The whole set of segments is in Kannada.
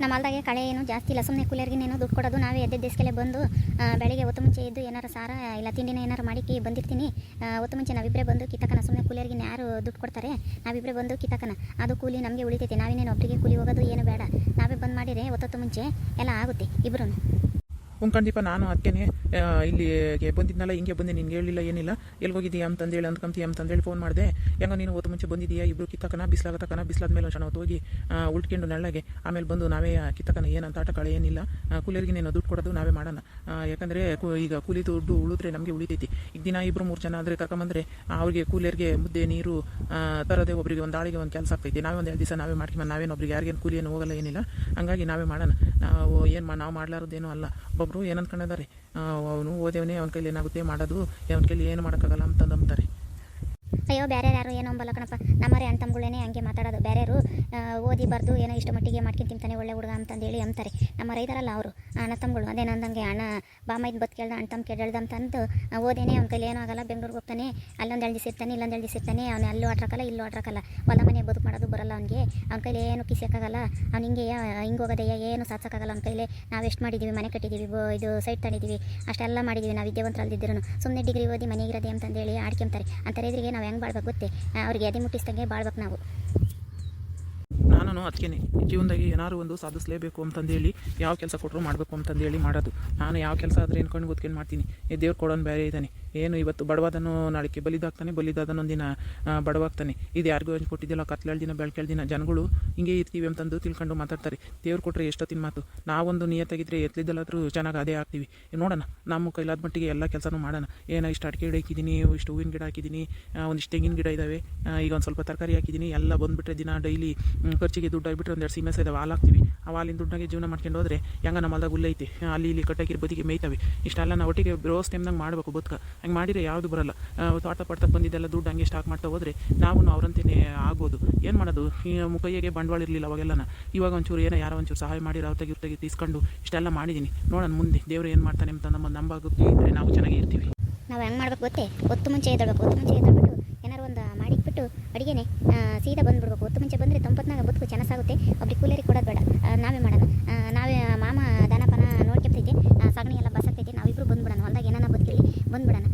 ನಮ್ಮ ಹೊಲ್ದಾಗೆ ಕಳೆ ಏನು ಜಾಸ್ತಿ ಇಲ್ಲ. ಸುಮ್ಮನೆ ಕೂಲಿಯರ್ಗಿನೇನು ದುಡ್ಡು ಕೊಡೋದು. ನಾವೇ ಎದ್ದೆ ದೇಶಕ್ಕೆ ಬಂದು ಬೆಳಿಗ್ಗೆ ಹೊತ್ತು ಮುಂಚೆ ಎದ್ದು ಏನಾರು ಸಾರ, ಇಲ್ಲ ತಿಂಡಿನ ಏನಾರು ಮಾಡಿ ಕಿ ಬಂದಿರ್ತೀನಿ. ಹೊತ್ತು ಮುಂಚೆ ನಾವಿಬ್ಬರೇ ಬಂದು ಕಿತ್ತಕನ ಸುಮ್ಮನೆ ಕೂಲಿಯರ್ಗಿನ ಯಾರು ದುಡ್ಡು ಕೊಡ್ತಾರೆ? ನಾವಿಬ್ಬರೇ ಬಂದು ಕಿತ್ತಕನ ಅದು ಕೂಲಿ ನಮಗೆ ಉಳಿತೈತೆ. ನಾವಿನ್ನೇನು ಒಬ್ಬರಿಗೆ ಕೂಲಿ ಹೋಗೋದು ಏನು ಬೇಡ. ನಾವೇ ಬಂದು ಮಾಡಿದರೆ ಹೊತ್ತು ಮುಂಚೆ ಎಲ್ಲ ಆಗುತ್ತೆ ಇಬ್ಬರು ಉಂಕಂದೀಪ ನಾನು ಅದಕ್ಕೆ ಇಲ್ಲಿಗೆ ಬಂದಿದ್ನಲ್ಲ, ಹಿಂಗೆ ಬಂದೆ ನಿನ್ಗೆ ಹೇಳಿಲ್ಲ, ಏನಿಲ್ಲ ಎಲ್ಲಿ ಹೋಗಿದ್ದೀಯಾ ಅಂತಂದೇಳಿ ಅಂದ್ಕೊಂತೀಯ ಅಂತಂದೇಳಿ ಫೋನ್ ಮಾಡಿದೆ. ಹೆಂಗೋ ನೀನು ಹೊತ್ತು ಮುಂಚೆ ಬಂದಿದ್ದೀಯಾ ಇಬ್ಬರು ಕಿತ್ತಕನ ಬಿಸ್ಲಾಗತಕನ ಬಿಸಿಲಾದ ಮೇಲೆ ಒಂದು ಹೋಗಿ ಉಳ್ಕೊಂಡು ನೆಳ್ಳಗೆ, ಆಮೇಲೆ ಬಂದು ನಾವೇ ಕಿತ್ತಕನ ಏನಂತ ಆಟ ಕಳೆ ಏನಿಲ್ಲ ಕೂಲಿಯರಿಗೆ ನೀನು ದುಡ್ಡು ಕೊಡೋದು ನಾವೇ ಮಾಡೋಣ. ಯಾಕಂದರೆ ಈಗ ಕೂಲಿ ದುಡ್ಡು ಉಳಿದ್ರೆ ನಮಗೆ ಉಳಿತೈತಿ. ಈಗ ದಿನ ಇಬ್ಬರು ಮೂರು ಜನ ಆದರೆ ಕರ್ಕೊಂಬಂದ್ರೆ ಅವರಿಗೆ ಕೂಲಿಯರ್ಗೆ ಮುದ್ದೆ, ನೀರು ತರೋದೇ ಒಬ್ಬರಿಗೆ ಒಂದು ಆಳಿಗೆ ಒಂದು ಕೆಲಸ ಆಗ್ತೈತಿ. ನಾವೇ ಒಂದು ಎರಡು ದಿವಸ ನಾವೇ ಮಾಡ್ಕೊಂಡು ನಾವೇನು ಒಬ್ರಿಗೆ ಯಾರಿಗೇನು ಕೂಲಿ ಹೋಗಲ್ಲ ಏನಿಲ್ಲ, ಹಂಗಾಗಿ ನಾವೇ ಮಾಡೋಣ. ನಾವು ಏನು ನಾವು ಮಾಡಲಾರದೇನೂ ಅಲ್ಲ. ಒಬ್ಬರು ಏನು ಅಂದ್ಕೊಂಡಿದ್ದಾರೆ ಅವನು ಓದೇವನೇ, ಅವನ ಕೈಲಿ ಏನಾಗುತ್ತೆ, ಮಾಡೋದು, ಅವನ ಕೈಲಿ ಏನು ಮಾಡೋಕ್ಕಾಗಲ್ಲ ಅಂತಂದು ಅಂತಾರೆ ಅಯ್ಯೋ ಬೇರೆ ಯಾರು ಏನೋ ಅಂಬಲ್ಲ ಕಣಪ್ಪ. ನಮ್ಮರೆ ಅಂತಂಬುಗಳೇನೆ ಹಂಗೆ ಮಾತಾಡೋದು. ಬೇರೆಯವರು ಓದಿ ಬರೆದು ಏನೋ ಇಷ್ಟು ಮಟ್ಟಿಗೆ ಮಾಡ್ಕೊಂಡು ತಿಂತಾನೆ ಒಳ್ಳೆ ಹುಡುಗ ಅಂತಂದೇಳಿ ಅಂತಾರೆ. ನಮ್ಮ ರೈತರಲ್ಲ ಅವರು, ಅಣ್ಣ ತಮ್ಮಗಳು. ಅದೇ ನಂದಂಗೆ ಅಣ್ಣ ಬಾಮೈದು ಬತ್ ಕೇಳ್ದ, ಅಣ್ಣ ತಮ್ಮ ಕೇಳ್ದ ಓದೇನೆ ಅವ್ನ ಕೈಲಿ ಏನೂ ಆಗಲ್ಲ, ಬೆಂಗಳೂರಿಗೆ ಹೋಗ್ತಾನೆ, ಅಲ್ಲೊಂದು ಇರ್ತಾನೆ ಇಲ್ಲೊಂದು ಇರ್ತಾನೆ ಅವ್ನು ಅಲ್ಲೂ ಆಟ್ರಕಲ್ಲ ಇಲ್ಲೂ ಆಟ್ರಕಲ್ಲ ಹೊಲ ಮನೆ ಬದುಕು ಮಾಡೋದು ಬರಲ್ಲ ಅವನಿಗೆ? ಅವ್ನ ಕೈಲಿ ಏನು ಕಿಸಿಯೋಕ್ಕಾಗಲ್ಲ ಅವ್ನು ಹಿಂಗೆ ಹಿಂಗೆ ಹೋಗೋದಯ್ಯ ಏನು ಸಾಧಿಸೋಕ್ಕಾಗಲ್ಲ ಅವ್ನ ಕೈಲಿ? ನಾವು ಎಷ್ಟು ಮಾಡಿದ್ದೀವಿ ಮನೆ ಕಟ್ಟಿದ್ದೀವಿ ಬೋ, ಇದು ಸೈಟ್ ತಂದಿದ್ದೀವಿ ಅಷ್ಟೆಲ್ಲ ಮಾಡಿದ್ದೀವಿ ನಾವು ವಿದ್ಯಾವಂತರಲ್ದಿದ್ರು ಸುಮ್ಮನೆ ಡಿಗ್ರಿ ಓದಿ ಮನೆಗಿರೋದೆ ಅಂತಂದೇಳಿ ಆಡ್ಕೊಂತಾರೆ. ಅಂತ ರೈತರಿಗೆ ನಾವು ಹೆಂಗೆ ಬಾಳ್ಬೇಕು ಗೊತ್ತೇ? ಅವ್ರಿಗೆ ಎದೆ ಮುಟ್ಟಿಸ್ದಂಗೆ ಬಾಳ್ಬೇಕು ನಾವು. ನಾನು ಅದಕ್ಕೇನೆ ಜೀವನದಾಗಿ ಏನಾದ್ರು ಒಂದು ಸಾಧಿಸಲೇಬೇಕು ಅಂತಂದೇಳಿ ಯಾವ ಕೆಲಸ ಕೊಟ್ಟರು ಮಾಡಬೇಕು ಅಂತಂದೇಳಿ ಮಾಡೋದು. ನಾನು ಯಾವ ಕೆಲಸ ಆದರೆ ಅನ್ಕೊಂಡು ಗೊತ್ಕೊಂಡು ಮಾಡ್ತೀನಿ. ಈ ದೇವ್ರು ಕೊಡೋನು ಬೇರೆ ಇದ್ದಾನೆ ಏನು ಇವತ್ತು ಬಡವಾದನು ನಾಳೆಗೆ ಬಲಿದಾಗ್ತಾನೆ ಬಲಿದಾದನು ಒಂದಿನ ಆ, ಬಡವಾಗ್ತಾನೆ. ಇದು ಯಾರಿಗೂ ಹಂಚ್ ಕೊಟ್ಟಿದ್ದಿಲ್ಲ. ಕತ್ಲೇಳು ದಿನ ಬೆಳ್ಕೆಳ್ ದಿನ ಜನಗಳು ಹಿಂಗೆ ಇರ್ತೀವಿ ಅಂತಂದು ತಿಳ್ಕೊಂಡು ಮಾತಾಡ್ತಾರೆ. ದೇವ್ರು ಕೊಟ್ಟರೆ ಎಷ್ಟೊತ್ತಿನ ಮಾತು? ನಾವೊಂದು ನಿಯತ್ತಾಗಿದ್ದರೆ ಎತ್ತಲಿದ್ದಲ್ಲಾದರೂ ಚೆನ್ನಾಗಿ ಅದೇ ಆಗ್ತೀವಿ. ನೋಡೋಣ. ನಮ್ಮ ಕೈಲಾದ ಮಟ್ಟಿಗೆ ಎಲ್ಲ ಕೆಲಸನೂ ಮಾಡೋಣ. ಏನೋ ಇಷ್ಟು ಅಡಿಕೆ ಗಿಡ ಹಾಕಿದ್ದೀನಿ ಇಷ್ಟು ಹೂವಿನ ಗಿಡ ಹಾಕಿದ್ದೀನಿ ಒಂದಿಷ್ಟು ತೆಂಗಿನ ಗಿಡ ಇದ್ದಾವೆ ಈಗ ಒಂದು ಸ್ವಲ್ಪ ತರಕಾರಿ ಹಾಕಿದ್ದೀನಿ ಎಲ್ಲ ಬಂದುಬಿಟ್ರೆ ದಿನ ಡೈಲಿ ಖರ್ಚಿಗೆ ದುಡ್ಡು ಆಗಿಬಿಟ್ರೆ ಒಂದೆರಡು ಸೀಮೆ ಇದಾವೆ ಹಾಲು ಹಾಕ್ತೀವಿ ಆ ಹಾಲಿನ ದುಡ್ಡಾಗೆ ಜೀವನ ಮಾಡ್ಕೊಂಡು ಹೋದ್ರೆ ಹೆಂಗ ನಮ್ಮ ಹೊಲ್ದಾಗ ಹುಲ್ಲೈತಿ ಅಲ್ಲಿ ಇಲ್ಲಿ ಕಟ್ಟಾಕಿರೋ ಬದಿಗೆ ಮೇಯ್ತವೆ. ಇಷ್ಟೆಲ್ಲ ನಾವು ಒಟ್ಟಿಗೆ ರೋಸ್ ಟೈಮ್ನಾಗ ಮಾಡಬೇಕು ಬದುಕ. ಹಂಗೆ ಮಾಡಿದರೆ ಯಾವುದು ಬರಲ್ಲ. ತೋಟ ಪಡ್ತಕ್ಕೆ ಬಂದಿದ್ದೆಲ್ಲ ದುಡ್ಡು ಹಂಗೆ ಸ್ಟಾಕ್ ಮಾಡ್ತಾ ಹೋದ್ರೆ ನಾವು ಅವರಂತೇ ಆಗ್ಬೋದು. ಏನು ಮಾಡೋದು? ಈ ಕೈಯಾಗೆ ಬಂಡವಾಳ ಇರಲಿಲ್ಲ ಅವಾಗೆಲ್ಲನ? ಇವಾಗ ಒಂಚೂರು ಏನೋ ಯಾರೋ ಒಂಚೂರು ಸಹಾಯ ಮಾಡಿ ರಾವತಾಗಿ ಇರ್ತಾಗಿ ತೀಸ್ಕೊಂಡು ಇಷ್ಟೆಲ್ಲ ಮಾಡಿದ್ದೀನಿ ನೋಡೋಣ ಮುಂದೆ ದೇವ್ರು ಏನು ಮಾಡ್ತಾನೆ ಅಂತ ನಮ್ಮ ನಂಬಾಗುತ್ತೆ ಇದ್ದರೆ ನಾವು ಚೆನ್ನಾಗಿ ಇರ್ತೀವಿ. ನಾವು ಹೆಂಗೆ ಮಾಡ್ಬೇಕು ಗೊತ್ತೇ? ಗೊತ್ತು ಮುಂಚೆ ಎದ್ದೇಳ್ಬೇಕು ಗೊತ್ತು ಮುಂಚೆ ಒಂದು ಅಡುಗೆನೆ ಸೀದಾ ಬಂದ್ಬಿಡ್ಬೇಕು. ಹೊತ್ತು ಮುಂಚೆ ಬಂದರೆ ತೊಂಬತ್ನಾಗ ಬದುಕು ಚೆನ್ನಾಗುತ್ತೆ ಒಬ್ರಿಗೆ ಕೂಲಿಯರಿಗೆ ಕೊಡೋದು ಬೇಡ. ನಾವೇ ಮಾಡೋಣ ನಾವೇ ಮಾಮ ದನಪನ ನೋಡ್ಕೊತೈತೆ. ಸಗಣಿ ಎಲ್ಲ ಬಸಕ್ತೈತೆ ನಾವಿಬ್ರು ಬಂದ್ಬಿಡೋಣ. ಹೊಲ್ದಾಗ ಏನಾನ ಬದುಕಿರಲಿ ಬಂದ್ಬಿಡೋಣ.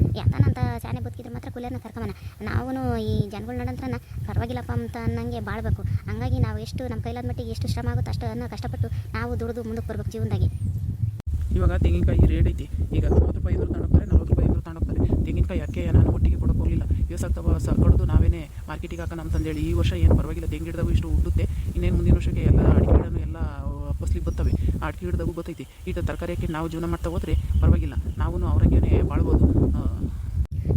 ಅಂತ ಶಾನೆ ಬದುಕಿದ್ರೆ ಮಾತ್ರ ಕೂಲಿಯರ್ನ ಕರ್ಕೊಂಬಣ ನಾವು ಈ ಜನಗಳ ನಡಂತ್ರನ ಪರವಾಗಿಲ್ಲಪ್ಪ ಅಂತ ಅನ್ನಂಗೆ ಬಾಳ್ಬೇಕು. ಹಂಗಾಗಿ ನಾವು ಎಷ್ಟು, ನಮ್ಮ ಕೈಲಾದ ಮಟ್ಟಿಗೆ ಎಷ್ಟು ಶ್ರಮ ಆಗುತ್ತೆ ಅಷ್ಟು ಅನ್ನೋ ಕಷ್ಟಪಟ್ಟು ನಾವು ದುಡಿದು ಮುಂದಕ್ಕೆ ಬರ್ಬೇಕು ಜೀವನದಾಗೆ. ಇವಾಗ ತೆಂಗಿನಕಾಯಿ ರೇಟ್ ಐತಿ. ಈಗ ಮೂವತ್ತು ರೂಪಾಯಿ ಇದ್ರು ತಗೊಂಡೋಗ್ತಾರೆ ನಲ್ವತ್ತು ಹೋಗ್ತಾರೆ ತೆಂಗಿನಕಾಯಿ ಯಾಕೆ ನಾನು ಒಟ್ಟಿಗೆ ಕೊಡೋಕೆ ಹೋಗಲಿಲ್ಲ. ಇವಸಾಗ್ತವ ಸ ಕಡಿದು ನಾವೇನೇ ಮಾರ್ಕೆಟಿಗೆ ಹಾಕೋಣ ಅಂತಂದೇಳಿ ಈ ವರ್ಷ ಏನು ಪರವಾಗಿಲ್ಲ. ತೆಂಗಿನ ಗಿಡದಾಗೂ ಇಷ್ಟು ಉಡುತ್ತೆ ಇನ್ನೇನು ಮುಂದಿನ ವರ್ಷಕ್ಕೆ ಎಲ್ಲ ಅಡಿಕೆ ಗಿಡನೂ ಎಲ್ಲ ಫಸ್ಲಿಗೆ ಬರ್ತವೆ. ಅಡಿಕೆ ಗಿಡದಾಗೂ ಬರ್ತೈತಿ ಈಗ ತರಕಾರಿ ನಾವು ಜೀವನ ಮಾಡ್ತಾ ಹೋದ್ರೆ ಪರವಾಗಿಲ್ಲ. ನಾವು ಅವರಂಗೇನೆ ಬಾಳ್ಬೋದು.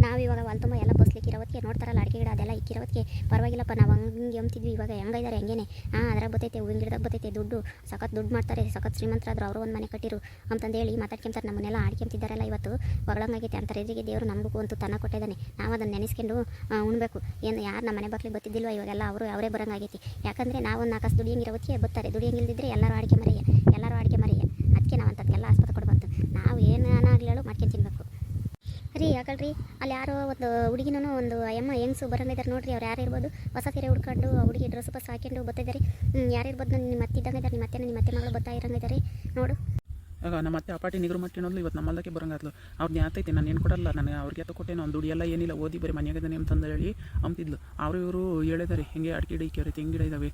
ನಾವಿವಾಗ ತುಂಬ ಎಲ್ಲ ಇರೋದಕ್ಕೆ ನೋಡ್ತಾರಲ್ಲ, ಅಡಿಕೆ ಗಿಡ ಅದೆಲ್ಲ ಇಕ್ಕಿರೋತ್ಗೆ ಪರವಾಗಿಲ್ಲಪ್ಪ, ನಾವು ಹಂಗೆ ಅಂತಿದ್ವಿ ಇವಾಗ. ಹೆಂಗಿದ್ದಾರೆ ಹಂಗೇನೆ. ಹಾಂ, ಅದ್ರಾಗ ಬತ್ತೈತೆ, ಹೂವಿನ ಗಿಡದಾಗ ಬತ್ತೈತೆ, ದುಡ್ಡು. ಸಖತ್ ದುಡ್ಡು ಮಾಡ್ತಾರೆ, ಸಖತ್ ಶ್ರೀಮಂತರಾದ್ರು, ಅವರು ಒಂದು ಮನೆ ಕಟ್ಟಿರು ಅಂತಂದೇಳಿ ಮಾತಾಡ್ಕೊಂತಾರೆ ನಮ್ಮನ್ನೆಲ್ಲ ಆಡ್ಕೊಂತಿದ್ದಾರಲ್ಲ ಇವತ್ತು. ಹೊಗಳಂಗಾಗೈತೆ ಅಂತಾರೆ ಎದುರಿಗೆ ದೇವರು ನಮಗೂ ಅಂತೂ ತನ್ನ ಕೊಟ್ಟಿದ್ದಾನೆ ನಾವು ಅದನ್ನು ನೆನೆಸ್ಕೊಂಡು ಉಣ್ಬೇಕು. ಏನು, ಯಾರು ನಮ್ಮ ಮನೆ ಬಾಕ್ಲಿಗೆ ಬತ್ತಿದ್ದಿಲ್ವ ಇವಾಗೆಲ್ಲ? ಅವರು, ಅವರೇ ಬರೋಂಗಾಗೈತಿ ಯಾಕಂದರೆ ನಾವು ಒಂದು ನಾಲ್ಕು ದುಡಿಯಂಗಿರೋದಕ್ಕೆ ಬರ್ತಾರೆ ದುಡಿಯಂಗಿಲ್ದಿದ್ರೆ ಎಲ್ಲರೂ ಅಡಿಕೆ ಮರೆಯ. ಎಲ್ಲರೂ ಅಡಿಕೆ ಮರೆಯ. ಅದಕ್ಕೆ ನಾವು ಅಂಥದ್ದೆಲ್ಲ ಆಸ್ಪತ್ರೆ ಕೊಡಬಾರ್ದು. ನಾವು ಏನಾಗಲಿ ಮಾಡ್ಕೊಂಡು ತಿನ್ಬೇಕು. ರೀ ಯಾಕಲ್ರಿ ಅಲ್ಲಿ ಯಾರೋ ಒಂದು ಹುಡುಗಿನೂ ಒಂದು ಅಮ್ಮ ಹೆಂಗ್ಸು ಬರಂಗಿದ್ದಾರೆ ನೋಡ್ರಿ, ಅವ್ರು ಯಾರು ಇರ್ಬೋದು. ಹೊಸ ಸೀರೆ ಹುಡ್ಕೊಂಡು ಹುಡುಗಿ ಡ್ರೆಸ್ ಬಸ್ ಹಾಕೊಂಡು ಬರ್ತಿದ್ದಾರೆ ಯಾರು ಇರ್ಬೋದು ನಿಮ್ಮ ಅತ್ತೆ ಇದ್ದಂಗೆ ಇದ್ದಾರೆ ನಿಮ್ಮ ಅತ್ತೆ ನಿಮ್ಮ ಅತ್ತೆ ಮಗಳು ಬರ್ತಾ ಇರಂಗಿದ್ದಾರೆ ನೋಡು. ಆಗ ನಮ್ಮ ಅತ್ತೆ ಅಪಾಟಿ ನಿಗ್ರು ಮಟ್ಟಿನೋದ್ಲು ಇವತ್ತು ನಮ್ಮಲ್ಲಕ್ಕೆ ಬರಂಗಾದ್ಲು. ಅವ್ರು ಯಾತೈತೆ ನಾನು ಏನು ಕೊಡಲ್ಲ, ನನಗೆ ಅವ್ರಿಗೆ ಯಾತ ಕೊಟ್ಟೆ ನಾನು ದುಡಿಯೆಲ್ಲ ಏನಿಲ್ಲ, ಓದಿ ಬರೀ ಮನೆಯಾಗದಾನೆ ಅಂತಂದು ಹೇಳಿ ಅಂತಿದ್ಲು ಅವರು ಇವರು ಹೇಳಿದಾರೆ ಹಿಂಗೆ ಅಡಿಕೆ ಗಿಡ ಹಿಂಗೆ ಗಿಡ ಇದ್ದಾವೆ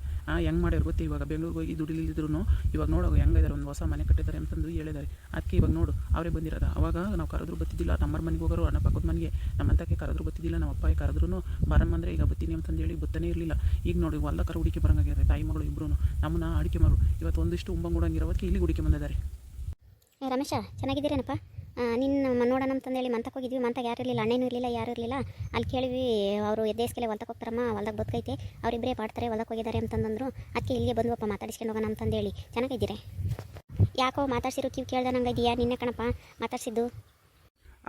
ಹೆಂಗೆ ಮಾಡ್ಯಾರ ಗೊತ್ತಿ, ಇವಾಗ ಬೆಂಗಳೂರಿಗೆ ಹೋಗಿ ದುಡಿಲಿದ್ರು ಇವಾಗ ನೋಡೋ ಹೆಂಗಿದ್ದಾರೆ ಒಂದು ಹೊಸ ಮನೆ ಕಟ್ಟಿದ್ದಾರೆ ಅಂತಂದು ಹೇಳಿದ್ದಾರೆ ಅದಕ್ಕೆ ಇವಾಗ ನೋಡು, ಅವರೇ ಬಂದಿರೋದು. ಅವಾಗ ನಾವು ಕರೆದ್ರು ಬತ್ತಿದ್ದಿಲ್ಲ ನಮ್ಮರ ಮನೆಗೆ ಹೋಗೋರು, ಅಣ್ಣ ಪಕ್ಕದ ಮನೆಗೆ, ನಮ್ಮ ಅಂತಕ್ಕೆ ಕರೆದ್ರು ಬತ್ತಿದ್ದಿಲ್ಲ ನಮ್ಮ ಅಪ್ಪಾಯಿ ಕರೆದ್ರು ಬರಮ್ಮ ಬಂದರೆ ಈಗ ಬತ್ತೀನಿ ಅಂತಂದು ಹೇಳಿ ಬತ್ತನೇ ಇರಲಿಲ್ಲ. ಈಗ ನೋಡಿ ಹೊಲ್ದ ಕರ ಹುಡುಕಿ ಬರಂಗಾಗಿದೆ, ತಾಯಿ ಮಗಳು ಇಬ್ಬರು ನಮ್ಮನ್ನ ಅಡಿಕೆ ಮಾರು ಇವತ್ತು ಒಂದಿಷ್ಟು ಉಂಬಂಗೂಡಂಗಿರೋದಕ್ಕೆ ಇಲ್ಲಿ ಹುಡುಕಿ ಬಂದಿದ್ದಾರೆ. ಏ, ರಮೇಶ ಚೆನ್ನಾಗಿದ್ದೀರೇನಪ್ಪ? ನಿನ್ನ ನೋಡೋಣ ಅಂತಂದೇಳಿ ಮಂತಕ್ಕೆ ಹೋಗಿದ್ವಿ. ಮಂತಾಗ ಯಾರು ಇರಲಿಲ್ಲ ಅಣ್ಣನೂ ಇರಲಿಲ್ಲ ಯಾರು ಇರಲಿಲ್ಲ. ಅಲ್ಲಿ ಕೇಳಿವಿ ಅವರು ಎದ್ದೇಸ್ಕೆಲೆ ಹೊಲ್ದಕ್ಕೆ ಹೋಗ್ತಾರಮ್ಮ ಹೊಲ್ದಾಗ ಬದುಕೈತೆ. ಅವರಿಬ್ಬರೇ ಪಾಡ್ತಾರೆ ಹೊಲಕ್ಕೆ ಹೋಗಿದ್ದಾರೆ ಅಂತಂದ್ರು ಅದಕ್ಕೆ ಇಲ್ಲಿಗೆ ಬಂದ್ವಪ್ಪ ಮಾತಾಡಿಸ್ಕೊಂಡು ಹೋಗೋಣ ಅಂತಂದೇಳಿ. ಚೆನ್ನಾಗಿದ್ದೀರಿ? ಯಾಕೋ ಮಾತಾಡ್ಸಿರೋ ಕಿವಿ ಕೇಳ್ದೆ ನಂಗೆ ಇದೆಯಾ ನಿನ್ನೆ ಕಣಪ್ಪ ಮಾತಾಡ್ಸಿದ್ದು.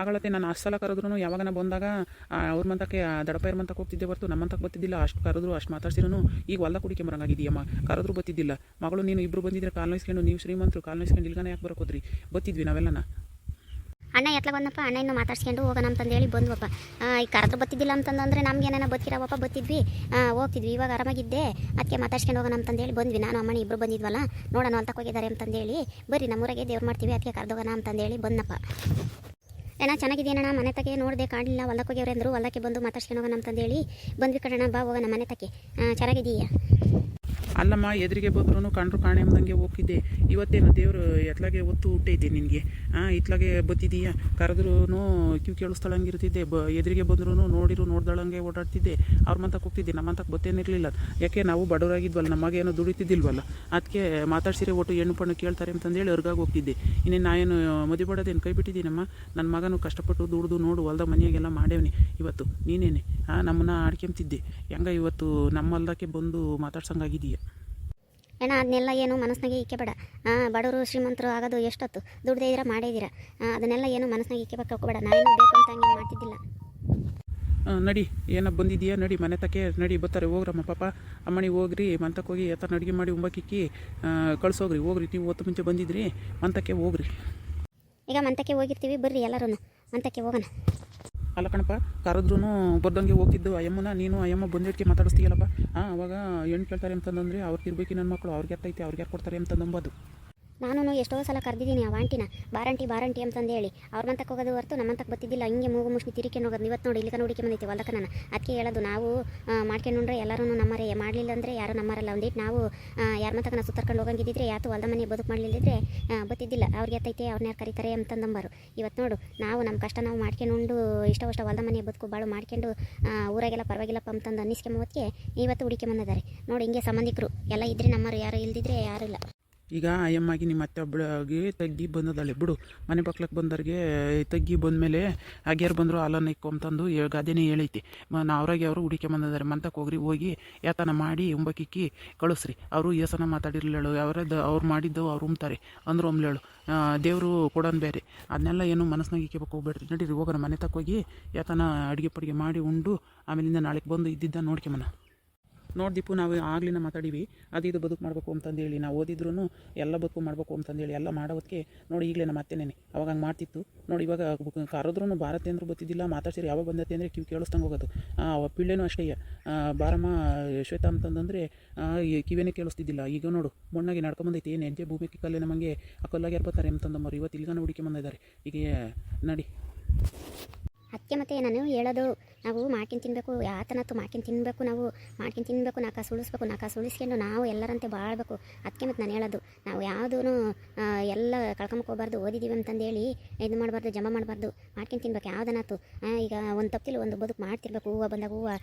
ಆಗಳತ್ತೆ ನಾನು ಅಷ್ಟು ಸಲ ಕರೆದ್ರು ಯಾವಾಗನ ಬಂದಾಗ ಅವ್ರ ಮಂತಕ್ಕೆ ದಡಪ ಇರ್ಮಂತ ಹೋಗ್ತಿದ್ದೆ ಬರ್ತು ನಮ್ಮಂತಕ್ಕೆ ಬತ್ತಿದ್ದಿಲ್ಲ ಅಷ್ಟು ಕರೆದ್ರು, ಅಷ್ಟು ಮಾತಾಡ್ಸಿರೋನು, ಈಗ ಹೊಲ ಕುಡಿಕೆ ಬರಂಗಾಗಿದೆಯಮ್ಮ ಕರೆದ್ರು ಬತ್ತಿದ್ದಿಲ್ಲ ಮಗಳು, ನೀನು ಇಬ್ಬರು ಬಂದಿದ್ರೆ ಕಾಲ್ ನೋಯಿಸ್ಕೊಂಡು, ನೀವು ಶ್ರೀಮಂತರು, ಕಾಲ್ ನೋಯಿಸ್ಕೊಂಡು ಇಲ್ಗಾನೆ ಯಾಕೆ ಬರಕೋದ್ರಿ ಬತ್ತಿದ್ವಿ ನಾವೆಲ್ಲನ? ಅಣ್ಣ, ಎತ್ಲ ಬಂದಪ್ಪ. ಅಣ್ಣ ಇನ್ನು ಮಾತಾಡ್ಸ್ಕೊಂಡು ಹೋಗೋಣ ಅಂತಂದೇಳಿ ಬಂದ್ವಪ್ಪ. ಈ ಕರೆದ್ರು ಬತ್ತಿದ್ದಿಲ್ಲ ಅಂತಂದ್ರೆ ನಮ್ಗೆ ಏನಾರ ಬತ್ತಿರವಪ್ಪ ಬತ್ತಿದ್ವಿ ಹೋಗ್ತಿದ್ವಿ. ಇವಾಗ ಆರಾಮಾಗಿದ್ದೆ. ಅದಕ್ಕೆ ಮಾತಾಡ್ಸ್ಕೊಂಡು ಹೋಗೋಣ ಅಂತಂದೇಳಿ ಬಂದ್ವಿ. ನಾನು ಅಮ್ಮನ ಇಬ್ಬರು ಬಂದಿದ್ವಲ್ಲ. ನೋಡೋಣ ಅಂತ ಹೋಗಿದ್ದಾರೆ ಅಂತಂದೇಳಿ ಬರ್ರಿ, ನಮ್ಮೂರಾಗೆ ದೇವ್ರು ಮಾಡ್ತೀವಿ. ಅದಕ್ಕೆ ಕರೆದೋಗೋಣ ಅಂತಂದೇಳಿ ಬಂದಪ್ಪ ಏನ ಚೆನ್ನಾಗಿದೆಯಣ್ಣ ಮನೆ ತಗೆ ನೋಡಿದೆ ಕಾಣಲಿಲ್ಲ ಹೊಲಕ್ಕೆ ಹೋಗ್ಯವ್ರೆ ಅಂದರು. ಹೊಲಕ್ಕೆ ಬಂದು ಮಾತಾಡ್ಸ್ಕೊಂಡು ಹೋಗೋಣ ಅಂತಂದೇಳಿ ಬಂದ್ವಿ ಕಣಣ್ಣ. ಬಾ ಹೋಗೋಣ ಮನೆ ತಕ್ಕೆ. ಚೆನ್ನಾಗಿದೀಯಾ ಅಲ್ಲಮ್ಮ, ಎದುರಿಗೆ ಬಂದ್ರೂ ಕಂಡ್ರು ಕಾಣೆ ಹೋಗ್ತಿದ್ದೆ. ಇವತ್ತೇನು ದೇವರು ಎತ್ಲಾಗೆ ಒತ್ತು ಹುಟ್ಟೈತೆ ನಿನಗೆ? ಹಾಂ ಇತ್ಲಾಗೆ ಬತ್ತಿದೀಯ? ಕರೆದ್ರೂ ಕ್ಯೂ ಕಿವಿ ಕೇಳಿಸ್ದಳಂಗಿರ್ತಿದ್ದೆ ಬ, ಎದುರಿಗೆ ಬಂದ್ರೂ ನೋಡಿರು, ನೋಡ್ದಳಂಗೆ ಓಡಾಡ್ತಿದ್ದೆ. ಅವ್ರ ಮಂತಕ್ಕೆ ಹೋಗ್ತಿದ್ದೆ. ನಮ್ಮ ಮಂತಕ್ಕೆ ಬತ್ತೇನಿರಲಿಲ್ಲ ಯಾಕೆ ನಾವು ಬಡವರಾಗಿದ್ವಲ್ಲ, ನಮಗೇನು ದುಡಿತಿದ್ದಿಲ್ವಲ್ಲ? ಅದಕ್ಕೆ ಮಾತಾಡ್ಸಿರೆ ಒಟ್ಟು ಹೆಣ್ಣು ಪಣ್ಣು ಕೇಳ್ತಾರೆ ಅಂತಂದೇಳಿ ಅವ್ರಿಗಾಗಿ ಹೋಗ್ತಿದ್ದೆ. ಇನ್ನೇನು ನಾನೇನು ಮದುವೆ ಬಡೋದೇನು ಕೈ ಬಿಟ್ಟಿದ್ದೀನಮ್ಮ? ನನ್ನ ಮಗನು ಕಷ್ಟಪಟ್ಟು ದುಡ್ದು ನೋಡು, ಹೊಲ್ದ ಮನೆಯಾಗೆಲ್ಲ ಮಾಡೇವ್ನಿ ಇವತ್ತು. ನೀನೇನೆ? ನಮ್ಮನ್ನ ಆಡ್ಕೊಂತಿದ್ದೆ ಹೆಂಗ ಇವತ್ತು ನಮ್ಮ ಹೊಲ್ದಕ್ಕೆ ಬಂದು ಮಾತಾಡ್ಸಂಗಾಗಿದೀಯ ಏನ ಅದನ್ನೆಲ್ಲ ಏನು ಮನಸ್ಸಿನಾಗೆ ಇಕ್ಕೆ ಬೇಡ ಬಡವರು ಶ್ರೀಮಂತರು ಆಗೋದು ಎಷ್ಟೊತ್ತು? ದುಡ್ದೇ ಇದ್ರೆ ಮಾಡೇ ಇದ್ದೀರಾ? ಅದನ್ನೆಲ್ಲ ಏನು ಮನಸ್ಸಿನಾಗೆ ಇಕ್ಕೆ ಬೇಡ ನಾನೇನು ಬೇಕಂತ ಹಂಗೆ ಮಾಡ್ತಿದ್ದಿಲ್ಲ. ನಡಿ ಏನ ಬಂದಿದೆಯಾ ನಡಿ ಮನೆ ತಕ್ಕೆ ನಡಿ ಬರ್ತಾರೆ. ಹೋಗ್ರಮ್ಮ ಪಾಪ. ಅಮ್ಮಣಿ ಹೋಗ್ರಿ. ಮಂತಕ್ಕೆ ಹೋಗಿ ಎತ್ತ ಅಡುಗೆ ಮಾಡಿ ಉಂಬಕ್ಕಿಕ್ಕಿ ಕಳ್ಸೋಗ್ರಿ. ಹೋಗ್ರಿ ನೀವು ಹೊತ್ತು ಮುಂಚೆ ಬಂದಿದ್ರಿ. ಮಂತಕ್ಕೆ ಹೋಗ್ರಿ. ಈಗ ಮಂತಕ್ಕೆ ಹೋಗಿರ್ತೀವಿ. ಬರ್ರಿ ಎಲ್ಲರೂ ಮಂತಕ್ಕೆ ಹೋಗೋಣ. ಅಲ್ಲ ಕಣಪ್ಪ ಕರೆದ್ರೂ ಬರ್ದಂಗೆ ಹೋಗ್ತಿದ್ದು. ಅಯ್ಯಮ್ಮನ, ನೀನು ಅಯ್ಯಮ್ಮ ಬಂದಿಟ್ಟಿಗೆ ಮಾತಾಡಿಸ್ತೀಯಲ್ಲಪ್ಪ. ಹಾಂ ಅವಾಗ ಹೆಣ್ಣು ಕೇಳ್ತಾರೆ ಅಂತಂದ್ರೆ, ಅವ್ರಿಗೆ ಇರ್ಬೇಕು ನನ್ನ ಮಕ್ಕಳು ಅವ್ರಿಗೆ ಅತ್ತೈತೆ ಅವ್ರಿಗೆ ಯಾರು ಕೊಡ್ತಾರೆ ಅಂತ ನಂಬೋದು ನಾನು ಎಷ್ಟೋ ಸಲ ಕರೆದಿದ್ದೀನಿ ಆ ಆಂಟಿನ ಬಾರಂಟಿ ಬಾರಂಟಿ ಅಂತಂದೇಳಿ. ಅವ್ರ ಮಂತಕ್ಕೆ ಹೋಗೋದು ಹೊರತು ನಮ್ಮ ಮಂತಕ್ಕೆ ಬತ್ತಿದ್ದಿಲ್ಲ. ಹಿಂಗೆ ಮೂಗು ಮುಷ್ಟಿ ತಿರಿಕೆ ಹೋಗೋದು. ಇವತ್ತು ನೋಡಿ ಇಲ್ಲಿ ನೋಡಿಕೆ ಬಂದೈತಿ ಹೊಲಕ್ಕೆ ನಾನು ಅದಕ್ಕೆ ಹೇಳೋದು, ನಾವು ಮಾಡ್ಕೊಂಡ್ರೆ ಎಲ್ಲರೂ ನಮ್ಮರೇ. ಮಾಡಲಿಲ್ಲ ಅಂದರೆ ಯಾರು ನಮ್ಮರಲ್ಲ. ಒಂದಿಟ್ಟು ನಾವು ಯಾರ ಮಂತಕ್ಕೆ ನಾವು ಸುತ್ತರ್ಕೊಂಡು ಹೋಗಂಗಿದ್ದಿದ್ರೆ ಯಾತು ಹೊಲದ ಮನೆ ಬದುಕು ಮಾಡಲಿಲ್ಲದಿದ್ರೆ ಬತ್ತಿದ್ದಿಲ್ಲ. ಅವ್ರಿಗೆ ಎತ್ತೈತೆ ಅವ್ರನ್ನ ಯಾರು ಕರೀತಾರೆ ಅಂತಂದಂಬಾರು. ಇವತ್ತು ನೋಡು, ನಾವು ನಮ್ಮ ಕಷ್ಟ ನಾವು ಮಾಡ್ಕೊಂಡು ಇಷ್ಟವಷ್ಟ ಹೊಲದ ಮನೆ ಬದುಕು ಬಾಳು ಮಾಡ್ಕೊಂಡು ಊರಾಗೆಲ್ಲ ಪರವಾಗಿಲ್ಲಪ್ಪ ಅಂತಂದು ಅನ್ನಿಸ್ಕೊಂಬೋದಕ್ಕೆ ಇವತ್ತು ಹುಡುಕಿ ಬಂದಿದ್ದಾರೆ. ನೋಡಿ, ಹಿಂಗೆ ಸಂಬಂಧಿಕರು. ಎಲ್ಲ ಇದ್ದರೆ ನಮ್ಮರು, ಯಾರು ಇಲ್ದಿದ್ರೆ ಯಾರು ಇಲ್ಲ. ಈಗ ಅಯ್ಯಮ್ಮಾಗಿ ನಿಮ್ಮ ಅತ್ತೆ ಒಬ್ಬಳಾಗಿ ತಗ್ಗಿ ಬಂದದಳೆ. ಬಿಡು, ಮನೆ ಪಕ್ಲಕ್ಕೆ ಬಂದವ್ರಿಗೆ ತಗ್ಗಿ ಬಂದಮೇಲೆ ಆಗ್ಯಾರು ಬಂದರು ಅಲ್ಲನ್ನ ಇಕ್ಕೊಂತಂದು ಗಾದೆನೇ ಹೇಳೈತಿ. ಮ ಅವ್ರಾಗೆ ಅವರು ಹುಡುಕೆ ಬಂದಿದ್ದಾರೆ ಮಂತಕ್ಕೆ ಹೋಗ್ರಿ, ಹೋಗಿ ಯಾತನ ಮಾಡಿ ಉಂಬಕ್ಕಿಕ್ಕಿ ಕಳಿಸ್ರಿ. ಅವರು ಏಸನ ಮಾತಾಡಿರ್ಲೇಳು ಅವರದ್ದು ಅವ್ರು ಮಾಡಿದ್ದು ಅವ್ರು ಉಮ್ತಾರೆ. ಅಂದ್ರು ಒಮ್ಲೇಳು ದೇವರು ಕೊಡೋನ್ ಬೇರೆ. ಅದನ್ನೆಲ್ಲ ಏನು ಮನಸ್ಸಿನಾಗ ಇಕ್ಕಿಬೇಕು ಹೋಗ್ಬೇಡ್ರಿ. ನಡೀರಿ, ಹೋಗೋಣ. ಮನೆ ತಕ್ಕೋಗಿ ಯಾತನ ಅಡುಗೆ ಪಡಿಗೆ ಮಾಡಿ ಉಂಡು, ಆಮೇಲಿಂದ ನಾಳೆಗೆ ಬಂದು ಇದ್ದಿದ್ದ ನೋಡ್ಕೊಂಬನ ನೋಡಿ ದೀಪು, ನಾವು ಆಗ್ಲಿನ ಮಾತಾಡೀವಿ. ಅದು ಇದು ಬದುಕು ಮಾಡಬೇಕು ಅಂತಂದೇಳಿ ನಾವು ಓದಿದ್ರು ಎಲ್ಲ ಬದುಕು ಮಾಡಬೇಕು ಅಂತಂದೇಳಿ ಎಲ್ಲ ಮಾಡೋದಕ್ಕೆ ನೋಡಿ ಈಗಲೇ ನಮ್ಮ ಅತ್ತೆನೇ ಅವಾಗ ಹಂಗೆ ಮಾಡ್ತಿತ್ತು. ನೋಡಿ ಇವಾಗ ಕರೆದ್ರೂ ಭಾರತ ಅಂದ್ರೂ ಗೊತ್ತಿದ್ದಿಲ್ಲ, ಮಾತಾಡ್ಸಿರಿ ಯಾವಾಗ ಬಂದತ್ತೆ ಅಂದರೆ ಕಿವಿ ಕೇಳಿಸ್ದಂಗೆ ಹೋಗೋದು. ಪಿಳ್ಳೆನೂ ಅಷ್ಟೇ ಬಾರಮ್ಮ ಶ್ವೇತಾ ಅಂತಂದಂದರೆ ಕಿವಿನೇ ಕೇಳಿಸ್ತಿದ್ದಿಲ್ಲ. ಈಗ ನೋಡು, ಮಣ್ಣಾಗಿ ನಡ್ಕೊಂಬಂದೈತಿ. ಏನು ಹೆಜ್ಜೆ ಭೂಮಿ ಕಲ್ಲೇ ನಮಗೆ ಆ ಕಲ್ಲಾಗಿ ಬರ್ತಾರೆ ಅಂತಂದಮ್ಮರು ಇವತ್ತು ಇಲ್ಲಿಗಾನ ಹುಡುಕಿ ಬಂದಿದ್ದಾರೆ. ಈಗ, ನಡಿ. ಅದಕ್ಕೆ ಮತ್ತೆ ನಾನು ಹೇಳೋದು, ನಾವು ಮಾಡ್ಕೊಂಡು ತಿನ್ನಬೇಕು ಯಾತನತ್ತು ಮಾಡ್ಕೊಂಡು ತಿನ್ನಬೇಕು ನಾವು, ಮಾಡ್ಕೊಂಡು ತಿನ್ನಬೇಕು ನಾಕ ಸುಳಿಸ್ಬೇಕು, ನಾಕ ಸುಳಿಸ್ಕೊಂಡು ನಾವು ಎಲ್ಲರಂತೆ ಬಾಳ್ಬೇಕು. ಅದಕ್ಕೆ ಮತ್ತೆ ನಾನು ಹೇಳೋದು, ನಾವು ಯಾವುದೂ ಎಲ್ಲ ಕಳ್ಕೊಂಬಕ್ಕೆ ಹೋಗ್ಬಾರ್ದು ಓದಿದ್ದೀವಿ ಅಂತಂದೇಳಿ ಇದು ಮಾಡಬಾರ್ದು ಜಮಾ ಮಾಡಬಾರ್ದು, ಮಾಡ್ಕೊಂಡು ತಿನ್ಬೇಕು ಯಾವುದನ್ನಾತು ಈಗ ಒಂದು ತಪ್ಪಿಲ್ಲ ಒಂದು ಬದುಕು ಮಾಡ್ತಿರ್ಬೇಕು, ಹೂವು ಬಂದಾಗ ಹೂವು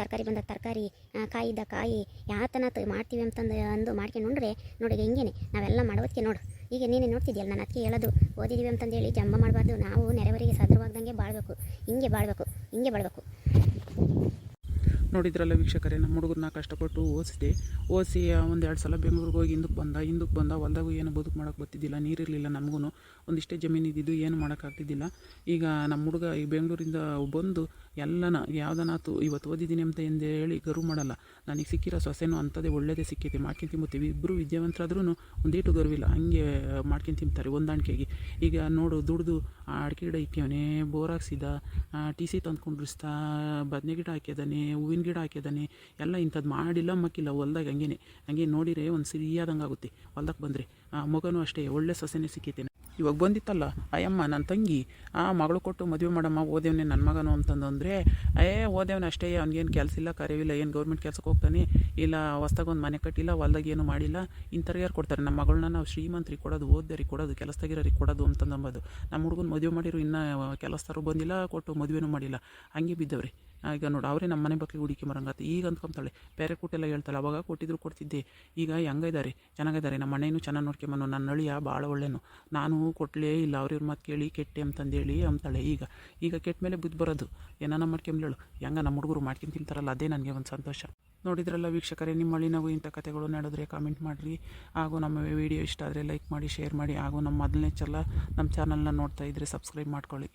ತರಕಾರಿ ಬಂದಾಗ ತರಕಾರಿ ಕಾಯಿ ಇದ್ದಾಗ ಕಾಯಿ ಯಾತನಾತು ಮಾಡ್ತೀವಿ ಅಂತಂದು, ಅಂದು ಮಾಡ್ಕೊಂಡು ಉಂಡ್ರೆ, ನೋಡಿ ಹಿಂಗೇನೆ, ನಾವೆಲ್ಲ ಮಾಡೋದಕ್ಕೆ ನೋಡು. ಈಗ ನೀನೇ ನೋಡ್ತಿದ್ಯಲ್ಲ, ನಾನು ಅದಕ್ಕೆ ಹೇಳೋದು ಓದಿದ್ದೀವಿ ಅಂತಂದೇಳಿ ಜಂಬ ಮಾಡಬಾರ್ದು. ನಾವು ನೆರೆವರಿಗೆ ಸದೃವಾಗ್ದಂಗೆ ಬಾಳಬೇಕು. ಹಿಂಗೆ ಬಾಳಬೇಕು ಹಿಂಗೆ ಬಾಳಬೇಕು. ನೋಡಿದ್ರಲ್ಲ ವೀಕ್ಷಕರೇ, ನಮ್ಮ ಹುಡುಗರನ್ನ ಕಷ್ಟಪಟ್ಟು ಓದಿಸಿದೆ. ಓದಿಸಿ ಒಂದು ಎರಡು ಸಲ ಬೆಂಗಳೂರಿಗೆ ಹೋಗಿ ಹಿಂದಕ್ಕೆ ಬಂದ ಹಿಂದಕ್ಕೆ ಬಂದ, ಹೊಲ್ದಾಗೂ ಏನು ಬದುಕು ಮಾಡೋಕೆ ಬರ್ತಿದ್ದಿಲ್ಲ, ನೀರಿರಲಿಲ್ಲ ನಮಗೂ ಒಂದಿಷ್ಟೇ ಜಮೀನು ಇದ್ದಿದ್ದು ಏನು ಮಾಡೋಕ್ಕಾಗ್ತಿದ್ದಿಲ್ಲ ಈಗ ನಮ್ಮ ಹುಡುಗ ಈ ಬೆಂಗಳೂರಿಂದ ಬಂದು ಎಲ್ಲನ ಯಾವ್ದನಾತು ಇವತ್ತು ಓದಿದ್ದೀನಿ ಅಂತ ಎಂದು ಹೇಳಿ ಗರ್ವ ಮಾಡಲ್ಲ. ನನಗೆ ಸಿಕ್ಕಿರೋ ಸೊಸೆನೂ ಅಂಥದ್ದೇ ಒಳ್ಳೇದೇ ಸಿಕ್ಕೈತೆ ಮಾಡ್ಕೊಂಡು ತಿಂಬುತ್ತೀವಿ. ಇಬ್ಬರು ವಿದ್ಯಾವಂತರಾದ್ರೂ ಒಂದೇಟು ಗರ್ವಿಲ್ಲ. ಹಂಗೆ ಮಾಡ್ಕೊಂಡು ತಿಂತಾರೆ ಹೊಂದಾಣಿಕೆಗೆ. ಈಗ ನೋಡು, ದುಡ್ದು ಅಡಿಕೆ ಗಿಡ ಇಕ್ಕವನೆ, ಬೋರ್ ಹಾಕ್ಸಿದ ಟಿ ಸಿ ತಂದ್ಕೊಂಡಿಸ್ತಾ ಬದನೆ ಗಿಡ ಹಾಕ್ಯದಾನೆ, ಹೂವಿನ ಗಿಡ ಹಾಕಿದ್ದಾನೆ. ಎಲ್ಲ ಇಂಥದ್ದು ಮಾಡಿಲ್ಲ ಮಕ್ಕಿಲ್ಲ ಹೊಲ್ದಾಗ ಹಂಗೇನೆ. ಹಂಗೆ ನೋಡಿರೆ ಒಂದು ಸಿರಿಯಾದಂಗೆ ಆಗುತ್ತೆ. ಹೊಲ್ದಕ್ಕೆ ಬಂದರೆ. ಮಗನೂ ಅಷ್ಟೇ, ಒಳ್ಳೆ ಸೊಸೆನೇ ಸಿಕ್ಕಿತ್ತೇನೆ ಇವಾಗ ಬಂದಿತ್ತಲ್ಲ, ಅಯ್ಯಮ್ಮ ನನ್ನ ತಂಗಿ. ಆ ಮಗಳು ಕೊಟ್ಟು ಮದುವೆ ಮಾಡಮ್ಮ, ಓದೇವನೇ ನನ್ನ ಮಗನು ಅಂತಂದಂದರೆ ಏ, ಓದೇವನ ಅಷ್ಟೇ, ಅವ್ನಿಗೇನು ಕೆಲಸ ಇಲ್ಲ, ಕರೆವಿಲ್ಲ, ಏನು ಗೌರ್ಮೆಂಟ್ ಕೆಲಸಕ್ಕೆ ಹೋಗ್ತಾನೆ, ಇಲ್ಲ ಹೊಸ್ದಾಗ ಒಂದು ಮನೆ ಕಟ್ಟಿಲ್ಲ, ಹೊಲ್ದಾಗ ಏನು ಮಾಡಿಲ್ಲ, ಇಂಥವ್ರು ಯಾರು ಕೊಡ್ತಾರೆ? ನಮ್ಮ ಮಗಳನ್ನ ನಾವು ಶ್ರೀಮಂತರಿಗೆ ಕೊಡೋದು ಓದ್ದರಿಗೆ ಕೊಡೋದು ಕೆಲಸದಾಗಿರೋರಿಗೆ ಕೊಡೋದು ಅಂತಂದಂಬೋದು ನಮ್ಮ ಹುಡುಗನ ಮದುವೆ ಮಾಡಿರು ಇನ್ನೂ ಕೆಲಸದಾರು ಬಂದಿಲ್ಲ, ಕೊಟ್ಟು ಮದುವೆನೂ ಮಾಡಿಲ್ಲ. ಹಂಗೆ ಬಿದ್ದವ್ರಿ. ಈಗ ನೋಡು, ಅವರೇ ನಮ್ಮ ಮನೆ ಬಗ್ಗೆ ಹುಡುಕಿ ಮರಂಗತ್ತೆ ಈಗ ಅಂದ್ಕೊಂತಾಳೆ, ಬೇರೆ ಕೊಟ್ಟೆಲ್ಲ ಹೇಳ್ತಾಳೆ, ಅವಾಗ ಕೊಟ್ಟಿದ್ರು ಕೊಡ್ತಿದ್ದೆ. ಈಗ ಹೆಂಗಿದ್ದಾರೆ ಚೆನ್ನಾಗಿದ್ದಾರೆ ನಮ್ಮ ಅಣ್ಣೇನು ಚೆನ್ನಾಗಿ ನೋಡ್ಕೊಂಬನು ನನ್ನ ಅಳಿಯ ಭಾಳ ಒಳ್ಳೆನು. ನಾನು ಕೊಟ್ಟಲೇ ಇಲ್ಲ ಅವ್ರಿವ್ರ ಮಾತು ಕೇಳಿ, ಕೆಟ್ಟೆ ಅಂತಂದೇಳಿ ಅಂತಾಳೆ. ಈಗ ಈಗ ಕೆಟ್ಟ ಮೇಲೆ ಬುದ್ಧಿ ಬರೋದು. ಏನಾನ ಮಾಡ್ಕೊಂಬ್ಲೇಳು ಹೆಂಗ ನಮ್ಮ ಹುಡುಗರು ಮಾಡ್ಕೊಂಡು ತಿಂತಾರಲ್ಲ, ಅದೇ ನನಗೆ ಒಂದು ಸಂತೋಷ. ನೋಡಿದ್ರಲ್ಲ ವೀಕ್ಷಕರೇ, ನಿಮ್ಮ ಹಳ್ಳಿ ನಾವು ಇಂಥ ಕಥೆಗಳು ನಡೆದ್ರೆ ಕಾಮೆಂಟ್ ಮಾಡಿರಿ. ಹಾಗೂ ನಮ್ಮ ವಿಡಿಯೋ ಇಷ್ಟ ಆದರೆ ಲೈಕ್ ಮಾಡಿ ಶೇರ್ ಮಾಡಿ. ಹಾಗೂ ನಮ್ಮ ಮೊದಲನೇ ಚಲ, ನಮ್ಮ ಚಾನಲ್ನ ನೋಡ್ತಾ ಇದ್ದರೆ ಸಬ್ಸ್ಕ್ರೈಬ್ ಮಾಡ್ಕೊಳ್ಳಿ.